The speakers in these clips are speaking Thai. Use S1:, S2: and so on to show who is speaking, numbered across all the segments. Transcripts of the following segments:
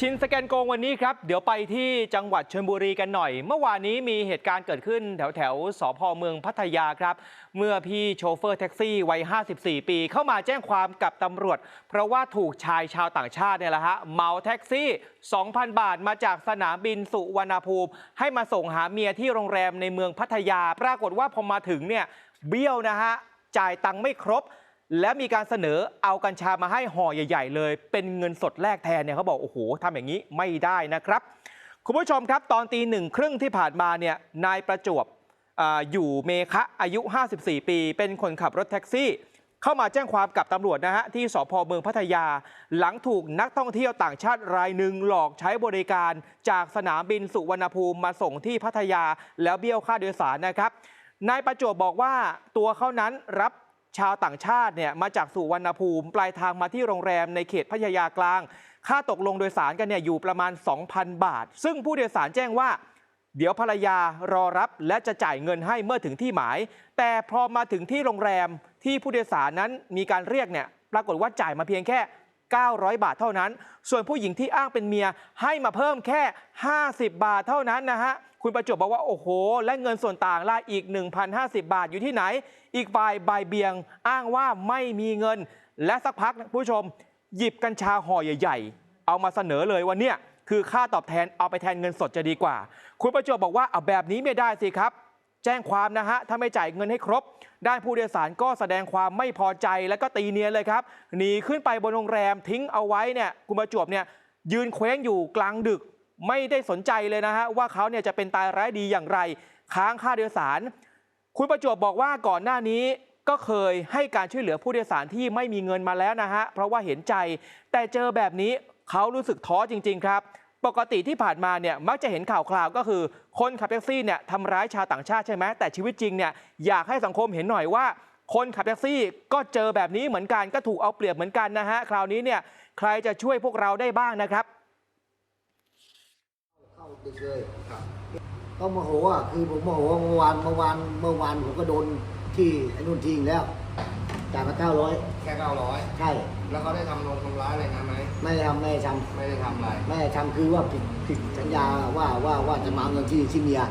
S1: ชินสแกนโกงวันนี้ครับ เดี๋ยวไปที่จังหวัดชลบุรีกันหน่อย เมื่อวานนี้มีเหตุการณ์เกิดขึ้นแถวแถวสพเมืองพัทยาครับ เมื่อพี่โชเฟอร์แท็กซี่วัย 54 ปี เข้ามาแจ้งความกับตำรวจ เพราะว่าถูกชายชาวต่างชาติเนี่ยแหละฮะเมาแท็กซี่ 2,000 บาทมาจากสนามบินสุวรรณภูมิ ให้มาส่งหาเมียที่โรงแรมในเมืองพัทยา ปรากฏว่าพอมาถึงเนี่ยเบี้ยวนะฮะจ่ายตังค์ไม่ครบ และมีการเสนอเอากัญชามาให้ห่อใหญ่ ๆ เลย เป็นเงินสดแลกแทนเนี่ยเขาบอกโอ้โหทำอย่างนี้ไม่ได้นะครับ คุณผู้ชมครับ ตอนตีหนึ่งครึ่งที่ผ่านมาเนี่ยนายประจวบออยู่เมคะอายุ 54 ปี เป็นคนขับรถแท็กซี่ เข้ามาแจ้งความกับตำรวจนะฮะที่สพเมืองพัทยา หลังถูกนักท่องเที่ยวต่างชาติรายหนึ่งหลอกใช้บริการจากสนามบินสุวรรณภูมิมาส่งที่พัทยา แล้วเบี้ยวค่าโดยสารนะครับนายประจวบบอกว่าตัวเขานั้นรับ ชาวต่างชาติเนี่ยมาจากสุวรรณภูมิปลายทางมาที่โรงแรมในเขตพัทยากลาง ค่าตกลงโดยสารกันเนี่ยอยู่ประมาณ 2,000 บาท ซึ่งผู้โดยสารแจ้งว่า เดี๋ยวภรรยารอรับและจะจ่ายเงินให้เมื่อถึงที่หมาย แต่พอมาถึงที่โรงแรมที่ผู้โดยสารนั้นมีการเรียกเนี่ยปรากฏว่าจ่ายมาเพียงแค่ 900 บาทเท่านั้น ส่วนผู้หญิงที่อ้างเป็นเมียให้มาเพิ่มแค่ 50 บาทเท่านั้นนะฮะ คุณประจวบบอกว่า โอ้โห และเงินส่วนต่างล่ะอีก 1,050 บาทอยู่ที่ไหน อีกฝ่ายบ่ายเบียงอ้างว่าไม่มีเงิน และสักพักนะผู้ชม หยิบกัญชาห่อใหญ่ ๆ เอามาเสนอเลยว่าเนี่ยคือค่าตอบแทนเอาไปแทนเงินสดจะดีกว่า คุณประจวบบอกว่าเอาแบบนี้ไม่ได้สิครับ แจ้งความนะฮะ ถ้าไม่จ่ายเงินให้ครบ ด้านผู้โดยสารก็แสดงความไม่พอใจแล้วก็ตีเนียนเลยครับ หนีขึ้นไปบนโรงแรมทิ้งเอาไว้เนี่ยคุณประจวบเนี่ยยืนเคว้งอยู่กลางดึก ไม่ได้สนใจเลยนะฮะว่าเขาเนี่ยจะเป็นตายร้ายดีอย่างไร ค้างค่าโดยสาร คุณประจวบบอกว่าก่อนหน้านี้ก็เคยให้การช่วยเหลือผู้โดยสารที่ไม่มีเงินมาแล้วนะฮะเพราะว่าเห็นใจ แต่เจอแบบนี้เขารู้สึกท้อจริง ๆ ครับ ปกติที่ผ่านมาเนี่ยมักจะเห็นข่าวคราวก็คือ คนขับแท็กซี่เนี่ยทำร้ายชาวต่างชาติใช่ไหมแต่ชีวิตจริงเนี่ยอยากให้สังคมเห็นหน่อยว่า คนขับแท็กซี่ก็เจอแบบนี้เหมือนกันก็ถูกเอาเปรียบเหมือนกันนะฮะคราวนี้เนี่ยใครจะช่วยพวกเราได้บ้างนะครับ
S2: เข้าดึกเลยครับก็โมโหอะคือผมโมโหเมื่อวานเมื่อวานเมื่อวานผมก็โดนที่ไอ้นู่นทิ้งแล้ว จ่ายมาเก้าร้อย
S3: แค่เก้าร้อย
S2: ใช่
S3: แล้วเขาได้ทำลงทำร้ายอะไรนะไหม
S2: ไม่ได้ทำไม่ได้ท
S3: ไม่ได้ทำอะไรำ
S2: ไม่ได้ทำคือว่าผิดผิดสัญญาว่าว่าว่าจะมาเอาเงินที่ที่เมีย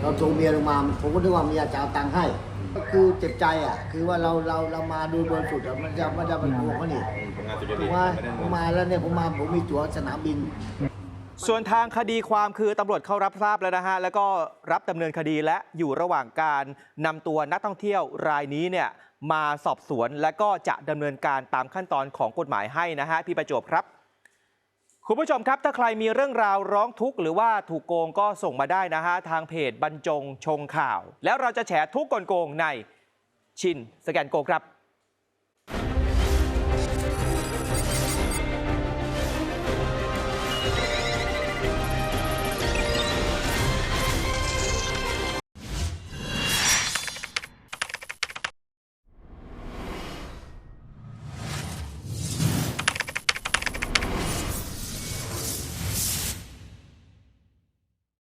S2: เราโทรเมียลงมาผมก็นึกว่าเมียจะเอาตังค์ให้ ก็คือเจ็บใจอะ คือว่าเราเราเรามาดูบนสุดอะมันจะมันจะเป็นห่วงเขานี่ผมมาผมมาแล้วเนี่ยผมมาผมมีตั๋วสนามบิน
S1: ส่วนทางคดีความคือตำรวจเขารับทราบแล้วนะฮะ แล้วก็รับดำเนินคดีและอยู่ระหว่างการนำตัวนักท่องเที่ยวรายนี้เนี่ยมาสอบสวนและก็จะดำเนินการตามขั้นตอนของกฎหมายให้นะฮะพี่ประจวบครับ คุณผู้ชมครับถ้าใครมีเรื่องราวร้องทุกข์หรือว่าถูกโกงก็ส่งมาได้นะฮะ ทางเพจบรรจงชงข่าว แล้วเราจะแฉทุกกลโกงในชินสแกนโกครับ